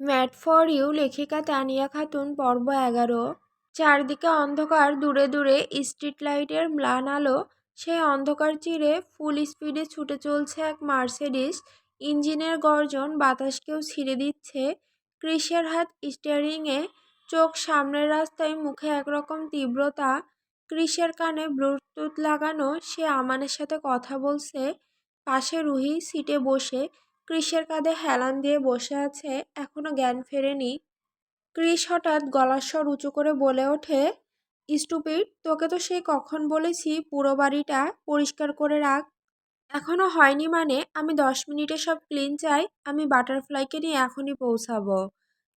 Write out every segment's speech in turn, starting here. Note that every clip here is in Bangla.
ম্যাট ফর ইউ, লেখিকা তানিয়া খাতুন, পর্ব এগারো। চারদিকে অন্ধকার, দূরে দূরে স্ট্রিট লাইটের ম্লান আলো, সেই অন্ধকার চিরে ফুল স্পিডে ছুটে চলছে এক মার্সেডিস। ইঞ্জিনের গর্জন বাতাসকেও ছিঁড়ে দিচ্ছে। ক্রিসের হাত স্টিয়ারিংয়ে, চোখ সামনের রাস্তায়, মুখে একরকম তীব্রতা। ক্রিসের কানে ব্লুটুথ লাগানো, সে আমানের সাথে কথা বলছে। পাশে রুহি, সিটে বসে। ক্রিসের কাঁধে হেলান দিয়ে বসে আছে, এখনও জ্ঞান ফেরেনি। ক্রিস হঠাৎ গলার স্বর উঁচু করে বলে ওঠে, স্টুপিড, তোকে তো সেই কখন বলেছি পুরো বাড়িটা পরিষ্কার করে রাখ। এখনও হয়নি মানে আমি দশ মিনিটে সব ক্লিন চাই, আমি বাটারফ্লাইকে নিয়ে এখনই পৌঁছাবো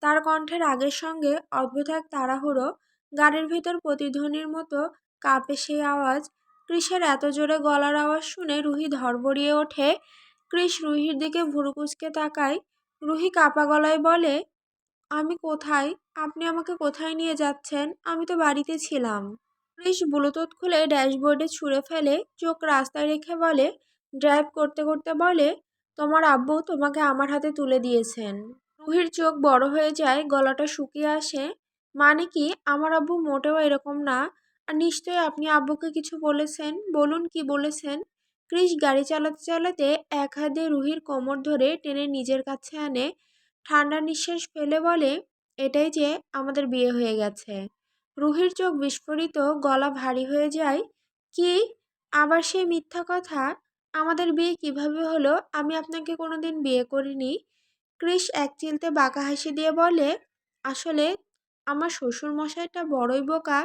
তার কণ্ঠের আগের সঙ্গে অদ্ভুত এক তাড়াহুড়ো, গাড়ির ভেতর প্রতিধ্বনির মতো কাঁপে সেই আওয়াজ। ক্রিসের এত জোরে গলার আওয়াজ শুনে রুহি ধরবড়িয়ে ওঠে ক্রিস রুহির দিকে ভুরুকুচকে তাকায়। রুহি কাপা গলায় বলে, আমি কোথায়? আপনি আমাকে কোথায় নিয়ে যাচ্ছেন? আমি তো বাড়িতে ছিলাম। ক্রিস ব্লুটুথ খুলে ড্যাশবোর্ডে ছুঁড়ে ফেলে, চোখ রাস্তায় রেখে বলে, ড্রাইভ করতে করতে বলে, তোমার আব্বু তোমাকে আমার হাতে তুলে দিয়েছেন। রুহির চোখ বড় হয়ে যায়, গলাটা শুকিয়ে আসে। মানে কি? আমার আব্বু মোটেও এরকম না? আর নিশ্চয়ই আপনি আব্বুকে কিছু বলেছেন? বলুন কি বলেছেন? ক্রিস গাড়ি চালাতে চালাতে এক হাতে রুহির কোমর ধরে টেনে নিজের কাছে আনে। ঠান্ডা নিঃশ্বাস ফেলে বলে, এটাই যে আমাদের বিয়ে হয়ে গেছে। রুহির চোখ বিস্ফোরিত, গলা ভারী হয়ে যায়। কি? আবার সেই মিথ্যা কথা? আমাদের বিয়ে কীভাবে হলো? আমি আপনাকে কোনোদিন বিয়ে করিনি। ক্রিস এক চিলতে বাঁকা হাসি দিয়ে বলে, আসলে আমার শ্বশুর মশাইটা বড়ই বোকা।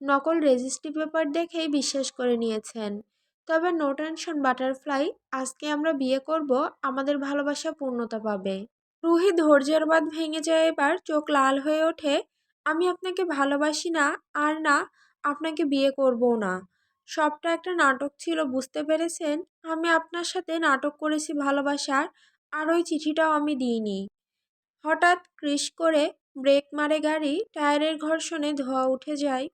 নকল রেজিস্ট্রি পেপার দেখেই বিশ্বাস করে নিয়েছেন। তবে নো টেনশন বাটারফ্লাই আজকে আমরা বিয়ে করব, আমাদের ভালোবাসা পূর্ণতা পাবে। রুহি ধৈর্যের বাদ ভেঙে যায় এবার, চোখ লাল হয়ে ওঠে, আমি আপনাকে ভালোবাসি না, আর না, আপনাকে বিয়ে করব না। সবটা একটা নাটক ছিল, বুঝতে পেরেছেন? আমি আপনার সাথে নাটক করেছি ভালোবাসার, আর ওই চিঠিটাও আমি দিইনি। হঠাৎ ক্রিস করে ব্রেক মারে গাড়ি, টায়ারের ঘর্ষণে ধোয়া উঠে যায়।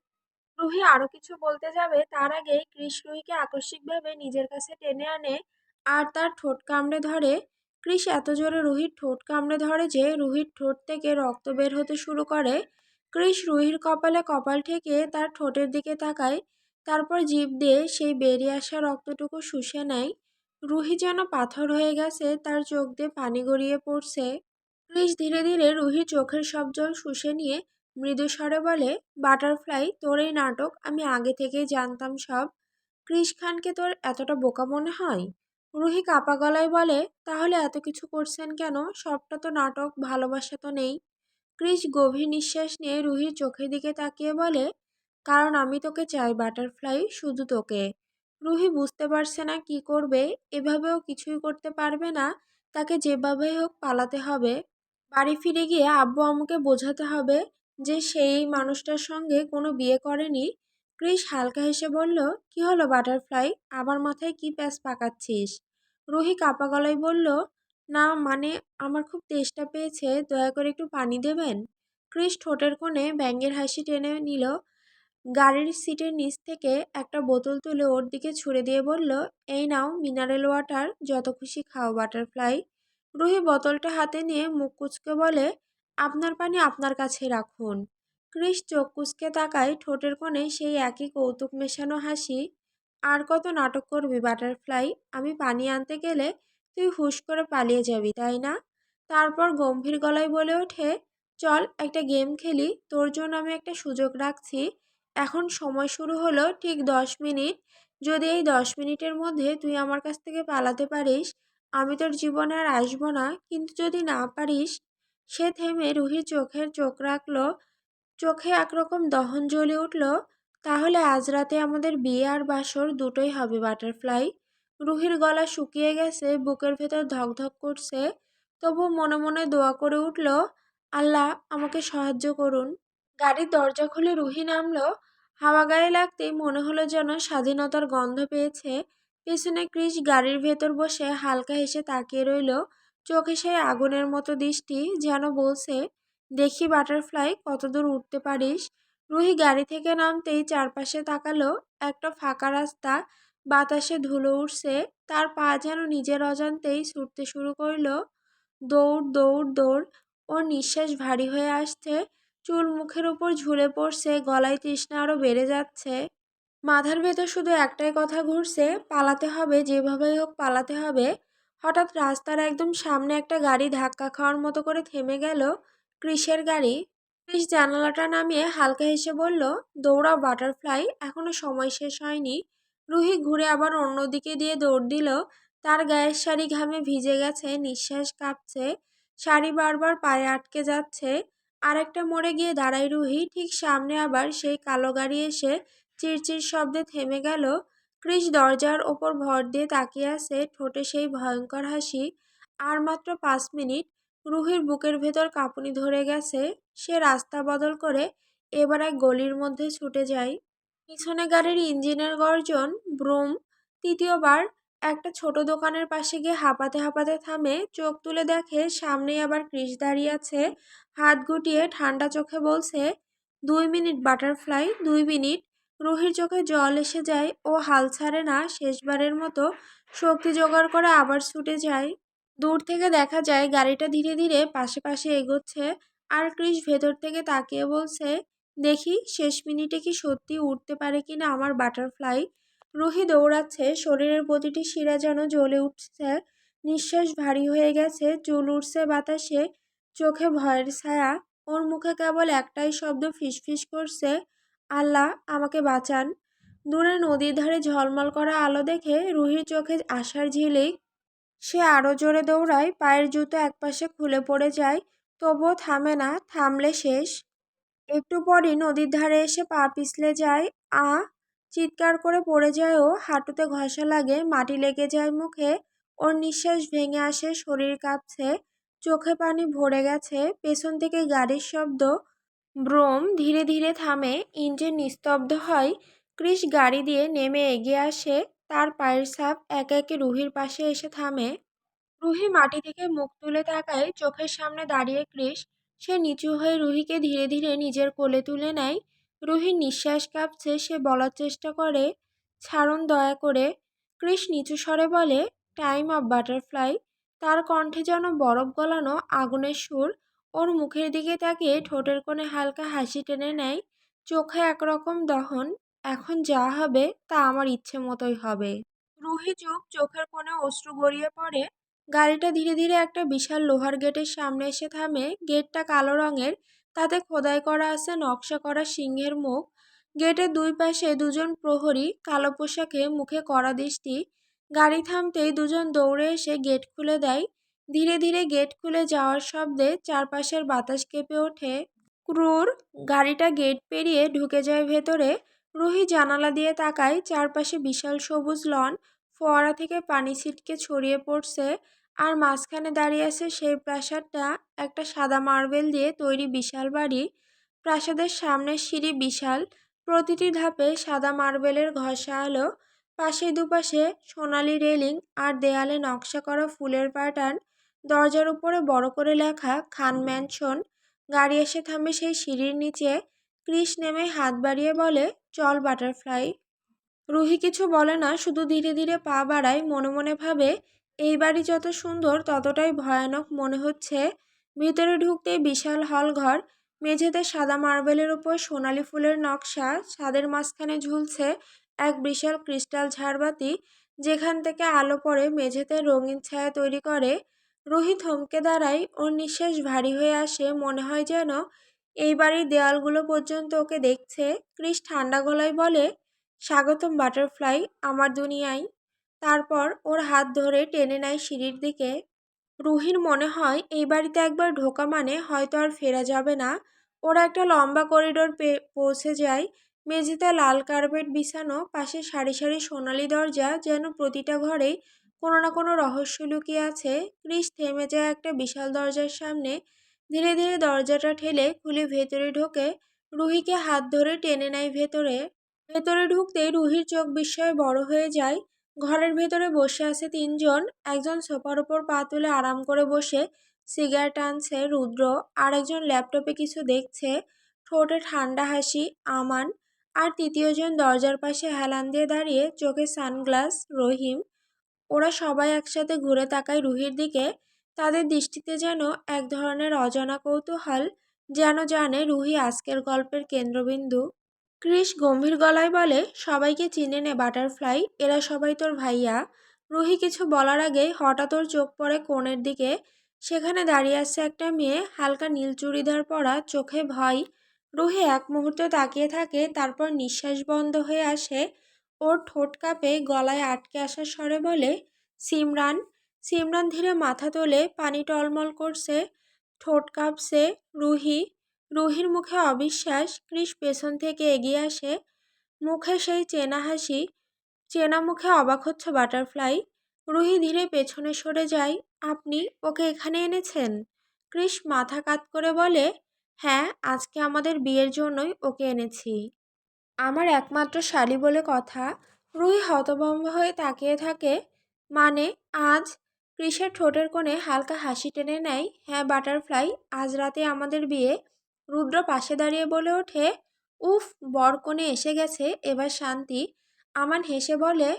রুহি আরও কিছু বলতে যাবে, তার আগেই কৃষ রুহিকে আকস্মিকভাবে নিজের কাছে টেনে আনে আর তার ঠোঁট কামড়ে ধরে। কৃষ এত জোরে রুহির ঠোঁট কামড়ে ধরে যে রুহির ঠোঁট থেকে রক্ত বের হতে শুরু করে। কৃষ রুহির কপালে কপাল ঠেকে তার ঠোঁটের দিকে তাকায়, তারপর জিভ দিয়ে সেই বেরিয়ে আসা রক্তটুকু শুষে নেয়। রুহি যেন পাথর হয়ে গেছে, তার চোখ দিয়ে পানি গড়িয়ে পড়ছে। কৃষ ধীরে ধীরে রুহির চোখের সব জল শুষে নিয়ে মৃদু স্বরে বলে, বাটারফ্লাই, তোর এই নাটক আমি আগে থেকেই জানতাম সব। ক্রিস খানকে তোর এতটা বোকা মনে হয়? রুহি কাপা গলায় বলে, তাহলে এত কিছু করছেন কেন? সবটা তো নাটক, ভালোবাসা তো নেই। ক্রিস গভীর নিঃশ্বাস নিয়ে রুহির চোখের দিকে তাকিয়ে বলে, কারণ আমি তোকে চাই, বাটারফ্লাই, শুধু তোকে। রুহি বুঝতে পারছে না কি করবে, এভাবেও কিছুই করতে পারবে না, তাকে যেভাবেই হোক পালাতে হবে। বাড়ি ফিরে গিয়ে আব্বু আম্মুকে বোঝাতে হবে যে সেই মানুষটার সঙ্গে কোনো বিয়ে করেনি। ক্রিস হালকা হেসে বলল, কি হলো বাটারফ্লাই? আবার মাথায় কি প্যাঁচ পাকাচ্ছিস? রুহি কাপা গলায় বলল, না মানে আমার খুব তেষ্টা পেয়েছে, দয়া করে একটু পানি দেবেন? ক্রিস ঠোঁটের কোণে ব্যাঙের হাসি টেনে নিল, গাড়ির সিটের নিচ থেকে একটা বোতল তুলে ওর দিকে ছুঁড়ে দিয়ে বলল, এই নাও মিনারেল ওয়াটার, যত খুশি খাও বাটারফ্লাই। রুহি বোতলটা হাতে নিয়ে মুখ কুচকে বলে আপনার পানি আপনার কাছে রাখুন। ক্রিস চোখ কুচকে তাকায়, ঠোঁটের কোণে সেই একই কৌতুক মেশানো হাসি। আর কত নাটক করবি, বাটারফ্লাই? আমি পানি আনতে গেলে তুই হুশ করে পালিয়ে যাবি, তাই না? তারপর গম্ভীর গলায় বলে ওঠে, চল একটা গেম খেলি, তোর জন্য আমি একটা সুযোগ রাখছি। এখন সময় শুরু হলো ঠিক দশ মিনিট। যদি এই দশ মিনিটের মধ্যে তুই আমার কাছ থেকে পালাতে পারিস, আমি তোর জীবনে আর আসব না। কিন্তু যদি না পারিস সে থেমে রুহির চোখের চোখ রাখল, চোখে একরকম দহন জ্বলে উঠল, তাহলে আজ রাতে আমাদের বিয়ে আর বাসর দুটোই হবে বাটারফ্লাই? রুহির গলা শুকিয়ে গেছে, বুকের ভেতর ধকধক করছে, তবু মনে মনে দোয়া করে উঠল, আল্লাহ আমাকে সাহায্য করুন। গাড়ির দরজা খুলে রুহি নামলো, হাওয়া গায়ে লাগতেই মনে হলো যেন স্বাধীনতার গন্ধ পেয়েছে, পেছনে ক্রিস গাড়ির ভেতর বসে হালকা হেসে তাকিয়ে রইল চোখে সেই আগুনের মতো দৃষ্টি যেন বলছে, দেখি বাটারফ্লাই, কতদূর উঠতে পারিস? রুহি গাড়ি থেকে নামতেই চারপাশে তাকালো একটা ফাঁকা রাস্তা, বাতাসে ধুলো উঠছে তার পা যেন নিজের অজান্তেই ছুটতে শুরু করল। দৌড় দৌড় দৌড়, ওর নিঃশ্বাস ভারী হয়ে আসছে, চুল মুখের উপর ঝুলে পড়ছে, গলায় তৃষ্ণা আরও বেড়ে যাচ্ছে। মাথার ভেতর শুধু একটাই কথা ঘুরছে, পালাতে হবে, যেভাবেই হোক পালাতে হবে। হঠাৎ রাস্তার একদম সামনে একটা গাড়ি ধাক্কা খাওয়ার মতো করে থেমে গেল ক্রিসের গাড়ি। ক্রিস জানালাটা নামিয়ে হালকা হেসে বলল, দৌড়াও বাটারফ্লাই, এখনও সময় শেষ হয়নি। রুহি ঘুরে আবার অন্যদিকে দিয়ে দৌড় দিল। তার গায়ের শাড়ি ঘামে ভিজে গেছে, নিঃশ্বাস কাঁপছে। শাড়ি বারবার পায়ে আটকে যাচ্ছে। আরেকটা মোড়ে গিয়ে দাঁড়ায় রুহি। ঠিক সামনে আবার সেই কালো গাড়ি এসে চিরচির শব্দে থেমে গেল। ক্রিস দরজার ওপর ভর দিয়ে তাকিয়ে আছে ঠোঁটে সেই ভয়ঙ্কর হাসি। আর মাত্র পাঁচ মিনিট, রুহির বুকের ভেতর কাঁপুনি ধরে গেছে। সে রাস্তা বদল করে এবার এক গলির মধ্যে ছুটে যায়। পিছনে গাড়ির ইঞ্জিনের গর্জন, ব্রুম, তৃতীয়বার একটা ছোট দোকানের পাশে গিয়ে হাঁপাতে হাঁপাতে থামে। চোখ তুলে দেখে সামনেই আবার ক্রিস দাঁড়িয়ে আছে। হাত গুটিয়ে ঠান্ডা চোখে বলছে, দুই মিনিট বাটারফ্লাই, দুই মিনিট রুহির চোখে জল এসে যায় ও হাল ছাড়ে না, শেষবারের মতো শক্তি জোগাড় করে আবার ছুটে যায়। দূর থেকে দেখা যায় গাড়িটা ধীরে ধীরে পাশে পাশে এগোচ্ছে আর ক্রিস ভেতর থেকে তাকিয়ে বলছে, দেখি, শেষ মিনিটে কি সত্যি উঠতে পারে কিনা আমার বাটারফ্লাই? রুহি দৌড়াচ্ছে, শরীরের প্রতিটি শিরা যেন জ্বলে উঠছে। নিঃশ্বাস ভারী হয়ে গেছে, চুল উঠছে বাতাসে, চোখে ভয়ের ছায়া। ওর মুখে কেবল একটাই শব্দ ফিসফিস করছে আল্লাহ আমাকে বাঁচান। দূরে নদীর ধারে ঝলমল করা আলো দেখে রুহির চোখে আশার ঝিলিক। সে আরও জোরে দৌড়ায়, পায়ের জুতো একপাশে খুলে পড়ে যায়, তবুও থামে না, থামলে শেষ। একটু পরই নদীর ধারে এসে পা পিছলে যায়, আ, চিৎকার করে পড়ে যায় ও, হাঁটুতে ঘষা লাগে, মাটি লেগে যায় মুখে, ওর নিঃশ্বাস ভেঙে আসে, শরীর কাঁপছে, চোখে পানি ভরে গেছে, পেছন থেকে গাড়ির শব্দ ব্রোম ধীরে ধীরে থামে, ইঞ্জিন নিস্তব্ধ হয়, ক্রিস গাড়ি দিয়ে নেমে এগিয়ে আসে, তার পায়ের ছাপ একে একে রুহির পাশে এসে থামে। রুহি মাটি থেকে মুখ তুলে তাকায়, চোখের সামনে দাঁড়িয়ে ক্রিস, সে নিচু হয়ে রুহিকে ধীরে ধীরে নিজের কোলে তুলে নেয়। রুহির নিঃশ্বাস কাঁপছে, সে বলার চেষ্টা করে, ছাড়ুন দয়া করে। ক্রিস নিচু স্বরে বলে, টাইম অফ বাটারফ্লাই। তার কণ্ঠে যেন বরফ গলানো আগুনের সুর ওর মুখের দিকে তাকিয়ে ঠোঁটের কোণে হালকা হাসি টেনে নেয়, চোখে একরকম দহন, এখন যা হবে তা আমার ইচ্ছে মতোই হবে। রুহি চুপ চোখের কোণে অশ্রু গড়িয়ে পড়ে, গাড়িটা ধীরে ধীরে একটা বিশাল লোহার গেটের সামনে এসে থামে। গেটটা কালো রঙের, তাতে খোদাই করা আছে নকশা করা সিংহের মুখ। গেটের দুই পাশে দুজন প্রহরী কালো পোশাকে মুখে কড়া দৃষ্টি। গাড়ি থামতেই দুজন দৌড়ে এসে গেট খুলে দেয়। ধীরে ধীরে গেট খুলে যাওয়ার শব্দে চারপাশের বাতাস কেঁপে ওঠে। ক্রুর গাড়িটা গেট পেরিয়ে ঢুকে যায় ভেতরে। রুহি জানালা দিয়ে তাকায়, চারপাশে বিশাল সবুজ লন, ফোয়ারা থেকে পানি ছিটকে ছড়িয়ে পড়ছে আর মাঝখানে দাঁড়িয়ে আছে সেই প্রাসাদটা, একটা সাদা মার্বেল দিয়ে তৈরি বিশাল বাড়ি। প্রাসাদের সামনের সিঁড়ি বিশাল, প্রতিটি ধাপে সাদা মার্বেলের ঘষা আলো পাশে দুপাশে সোনালি রেলিং আর দেয়ালে নকশা করা ফুলের প্যাটার্ন। দরজার উপরে বড় করে লেখা খান ম্যানশন গাড়ি এসে থামে সেই সিঁড়ির নিচে, ক্রিস নেমে হাত বাড়িয়ে বলে, চল বাটারফ্লাই। রুহি কিছু বলে না, শুধু ধীরে ধীরে পা বাড়ায়, মনে মনে ভাবে, এই বাড়ি যত সুন্দর, ততটাই ভয়ানক মনে হচ্ছে। ভিতরে ঢুকতেই বিশাল হল ঘর, মেঝেতে সাদা মার্বেলের উপর সোনালি ফুলের নকশা, ছাদের মাঝখানে ঝুলছে এক বিশাল ক্রিস্টাল ঝাড়বাতি, যেখান থেকে আলো পড়ে মেঝেতে রঙিন ছায়া তৈরি করে রুহি থমকে দাঁড়ায় ওর নিঃশ্বাস ভারী হয়ে আসে। মনে হয় যেন এই বাড়ির দেয়ালগুলো পর্যন্ত ওকে দেখছে। ক্রিস ঠান্ডা গলায় বলে, স্বাগতম, বাটারফ্লাই, আমার দুনিয়ায়। তারপর ওর হাত ধরে টেনে নেয় সিঁড়ির দিকে। রুহির মনে হয় এই বাড়িতে একবার ঢোকা মানে হয়তো আর ফেরা যাবে না। ওরা একটা লম্বা করিডোর পৌঁছে যায়। মেঝেতে লাল কার্পেট বিছানো, পাশে সারি সারি সোনালি দরজা যেন প্রতিটা ঘরেই কোনো না কোনো রহস্য লুকিয়ে আছে। ক্রিস থেমে যায় একটা বিশাল দরজার সামনে। ধীরে ধীরে দরজাটা ঠেলে খুলে ভেতরে ঢোকে। রুহিকে হাত ধরে টেনে নেয় ভেতরে। ভেতরে ঢুকতেই রুহির চোখ বিস্ময়ে বড় হয়ে যায়। ঘরের ভেতরে বসে আছে তিনজন। একজন সোফার ওপর পা তুলে আরাম করে বসে, সিগারেট টানছে রুদ্র। আর একজন ল্যাপটপে কিছু দেখছে। ঠোঁটে ঠান্ডা হাসি, আমান। আর তৃতীয়জন দরজার পাশে হেলান দিয়ে দাঁড়িয়ে, চোখে সানগ্লাস, রহিম। ওরা সবাই একসাথে ঘুরে তাকায় রুহির দিকে। তাদের দৃষ্টিতে যেন এক ধরনের অজানা কৌতূহল, যেন জানে রুহি আজকের গল্পের কেন্দ্রবিন্দু। ক্রিস গম্ভীর গলায় বলে, সবাইকে চিনে নে, বাটারফ্লাই, এরা সবাই তোর ভাইয়া রুহি কিছু বলার আগেই হঠাৎ ওর চোখ পড়ে কোণের দিকে। সেখানে দাঁড়িয়ে আছে একটা মেয়ে, হালকা নীল চুড়িদার পরা, চোখে ভয়। রুহি এক মুহূর্ত তাকিয়ে থাকে, তারপর নিঃশ্বাস বন্ধ হয়ে আসে। ওর ঠোঁট কাঁপে, গলায় আটকে আসার স্বরে বলে, সিমরান সিমরান ধীরে মাথা তোলে, পানি টলমল করছে, ঠোঁট কাঁপছে, রুহি, রুহির মুখে অবিশ্বাস ক্রিস পেছন থেকে এগিয়ে আসে, মুখে সেই চেনা হাসি, চেনা মুখে অবাক হচ্ছে বাটারফ্লাই, রুহি ধীরে পেছনে সরে যায়, আপনি ওকে এখানে এনেছেন? ক্রিস মাথা কাত করে বলে হ্যাঁ আজকে আমাদের বিয়ের জন্যই ওকে এনেছি। আমার একমাত্র শালি বলে কথা। রুহি হতভম্ব হয়ে তাকিয়ে থাকে। মানে আজ ক্রিসের ঠোঁটের কোণে হালকা হাসি টেনে নেয়। হ্যাঁ বাটারফ্লাই, আজ রাতে আমাদের বিয়ে। রুদ্র পাশে দাঁড়িয়ে বলে ওঠে, উফ, বর কোণে এসে গেছে, এবার শান্তি। আমান হেসে বলে,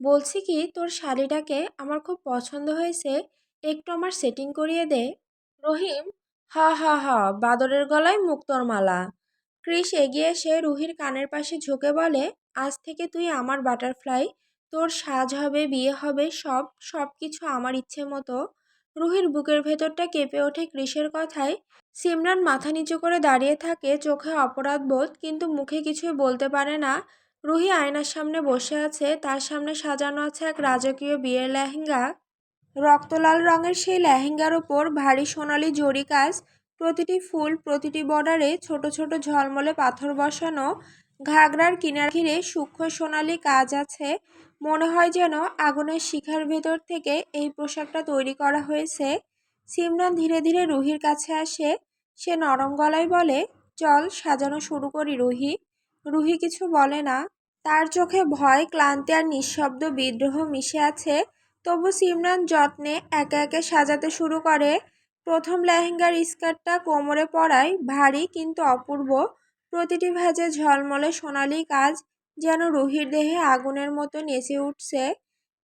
বলছি কি, তোর শাড়িটাকে আমার খুব পছন্দ হয়েছে, একটু আমার সেটিং করিয়ে দে। রহিম, হা হা হা, বাদরের গলায় মুক্তোর মালা। ক্রিস এগিয়ে এসে রুহির কানের পাশে ঝুঁকে বলে, আজ থেকে তুই আমার বাটারফ্লাই, তোর সাজ হবে, বিয়ে হবে, সব সব কিছু আমার ইচ্ছে মতো। রুহির বুকের ভেতরটা কেঁপে ওঠে ক্রিসের কথায়। সিমরান মাথা নিচু করে দাঁড়িয়ে থাকে, চোখে অপরাধ বোধ, কিন্তু মুখে কিছুই বলতে পারে না। রুহি আয়নার সামনে বসে আছে, তার সামনে সাজানো আছে এক রাজকীয় বিয়ের লেহেঙ্গা। রক্তলাল রঙের সেই লেহেঙ্গার ওপর ভারী সোনালি জরি কাজ প্রতিটি ফুল প্রতিটি বর্ডারে ছোট ছোট ঝলমলে পাথর বসানো, ঘাগরার কিনার ঘিরে সূক্ষ্ম সোনালি কাজ আছে। মনে হয় যেন আগুনের শিখার ভেতর থেকে এই পোশাকটা তৈরি করা হয়েছে। সিমরান ধীরে ধীরে রুহির কাছে আসে। সে নরম গলায় বলে, চল সাজানো শুরু করি রুহি। রুহি কিছু বলে না। তার চোখে ভয়, ক্লান্তি আর নিঃশব্দ বিদ্রোহ মিশে আছে। তবু সিমরান যত্নে একে একে সাজাতে শুরু করে। প্রথম লেহেঙ্গার স্কার্টটা কোমরে পরায় ভারী কিন্তু অপূর্ব। প্রতিটি ভাজে ঝলমলে সোনালি কাজ, যেন রুহির দেহে আগুনের মতো নেচে উঠছে।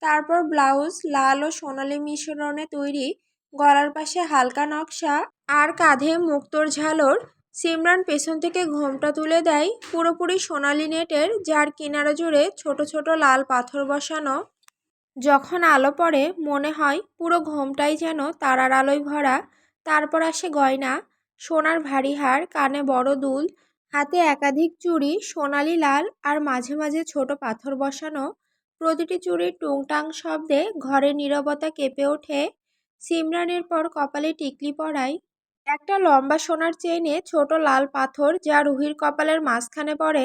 তারপর ব্লাউজ লাল ও সোনালি মিশ্রণে তৈরি, গলার পাশে হালকা নকশা আর কাঁধে মুক্তোর ঝালর। সিমরান পেছন থেকে ঘোমটা তুলে দেয় পুরোপুরি সোনালি নেটের, যার কিনারা জুড়ে ছোট ছোট লাল পাথর বসানো। যখন আলো পড়ে, মনে হয় পুরো ঘোমটাই যেন তারার আলোয় ভরা। তারপর আসে গয়না, সোনার ভারী হার, কানে বড় দুল, হাতে একাধিক চুড়ি, সোনালি লাল আর মাঝে মাঝে ছোট পাথর বসানো। প্রতিটি চুড়ির টুংটাং শব্দে ঘরের নীরবতা কেঁপে ওঠে। সিমরানের পর কপালে টিকলি পড়ায়। একটা লম্বা সোনার চেইনে ছোট লাল পাথর যা রুহির কপালের মাঝখানে পড়ে।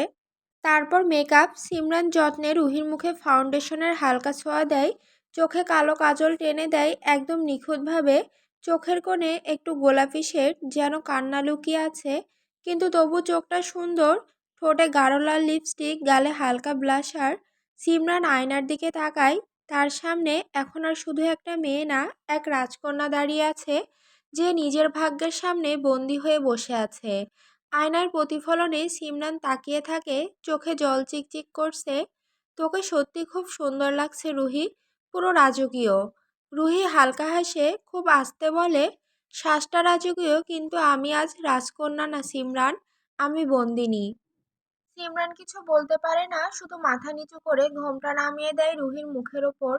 তারপর মেকআপ, সিমরান যত্নে রুহির মুখে ফাউন্ডেশনের হালকা ছোঁয়া দেয়, চোখে কালো কাজল টেনে দেয় একদম নিখুঁতভাবে, চোখের কোণে একটু গোলাপি শেড যেন কান্না লুকিয়ে আছে, কিন্তু তবু চোখটা সুন্দর, ঠোঁটে গাঢ় লাল লিপস্টিক গালে হালকা ব্লাশার সিমরান আয়নার দিকে তাকায়, তার সামনে এখন আর শুধু একটা মেয়ে না, এক রাজকন্যা দাঁড়িয়ে আছে, যে নিজের ভাগ্যের সামনে বন্দি হয়ে বসে আছে। আয়নার প্রতিফলনে সিমরান তাকিয়ে থাকে, চোখে জল চিকচিক করছে। তোকে সত্যি খুব সুন্দর লাগছে রুহি, পুরো রাজকীয়। রুহি হালকা হাসে, খুব আস্তে বলে, শ্বাসটা রাজকীয়, কিন্তু আমি আজ রাজকন্যা না সিমরান, আমি বন্দিনী। সিমরান কিছু বলতে পারে না, শুধু মাথা নিচু করে ঘোমটা নামিয়ে দেয় রুহির মুখের ওপর।